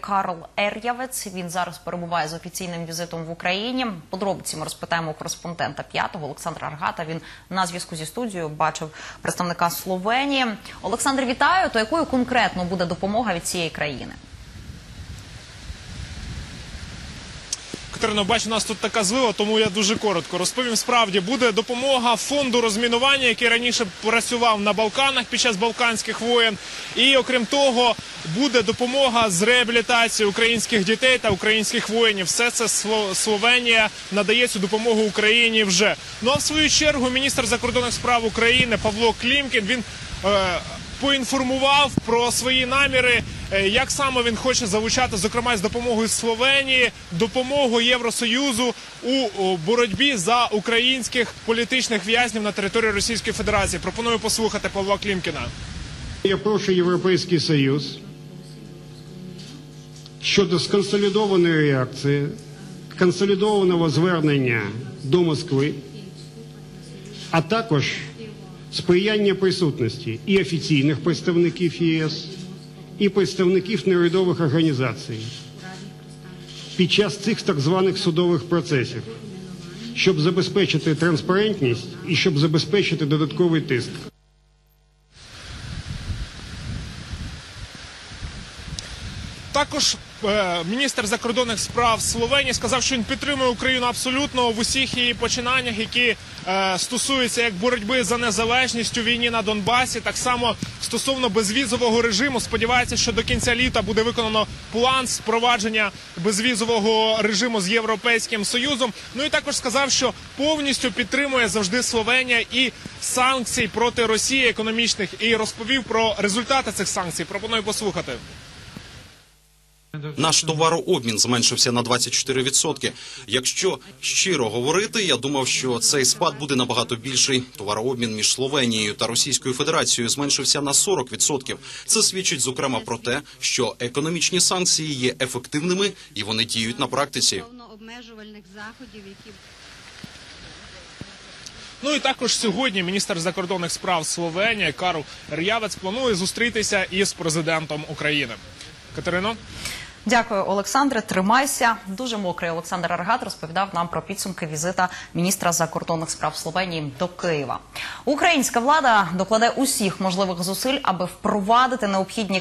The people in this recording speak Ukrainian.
Карл Ер'явець. Він зараз перебуває з офіційним візитом в Україні. Подробиці ми розпитаємо у кореспондента п'ятого Олександра Аргата. Він на зв'язку зі студією бачив представника Словенії. Олександр, вітаю. То якою конкретно буде допомога від цієї країни? Катерино, бачу, у нас тут така звила, тому я дуже коротко розповім. Справді буде допомога фонду розмінування, який раніше працював на Балканах під час Балканських воєн. І окрім того, буде допомога з реабілітації українських дітей та українських воїнів. Все це Сло- Словенія надає цю допомогу Україні вже. Ну а в свою чергу міністр закордонних справ України Павло Клімкін він. Е, Поінформував про свої наміри, як саме він хоче залучати, зокрема з допомогою Словенії, допомогу Євросоюзу у боротьбі за українських політичних в'язнів на території Російської Федерації. Пропоную послухати Павла Клімкіна. Я прошу Європейський Союз щодо сконсолідованої реакції, консолідованого звернення до Москви, а також сприяння присутності і офіційних представників ЄС, і представників неурядових організацій під час цих так званих судових процесів, щоб забезпечити транспарентність і щоб забезпечити додатковий тиск. Також міністр закордонних справ Словенії сказав, що він підтримує Україну абсолютно в усіх її починаннях, які е, стосуються як боротьби за незалежність у війні на Донбасі, так само стосовно безвізового режиму. Сподівається, що до кінця літа буде виконано план впровадження безвізового режиму з європейським союзом. Ну і також сказав, що повністю підтримує завжди Словенія і санкцій проти Росії економічних, і розповів про результати цих санкцій. Пропоную послухати. Наш товарообмін зменшився на 24%. Якщо щиро говорити, я думав, що цей спад буде набагато більший. Товарообмін між Словенією та Російською Федерацією зменшився на 40%. Це свідчить зокрема про те, що економічні санкції є ефективними і вони діють на практиці. обмежувальних заходів, які Ну і також сьогодні міністр закордонних справ Словенії Карл Р'явець планує зустрітися із президентом України. Катерино. Дякую, Олександре. Тримайся. Дуже мокрий Олександр Аргат розповідав нам про підсумки візита міністра закордонних справ Словенії до Києва. Українська влада докладе усіх можливих зусиль, аби впровадити необхідні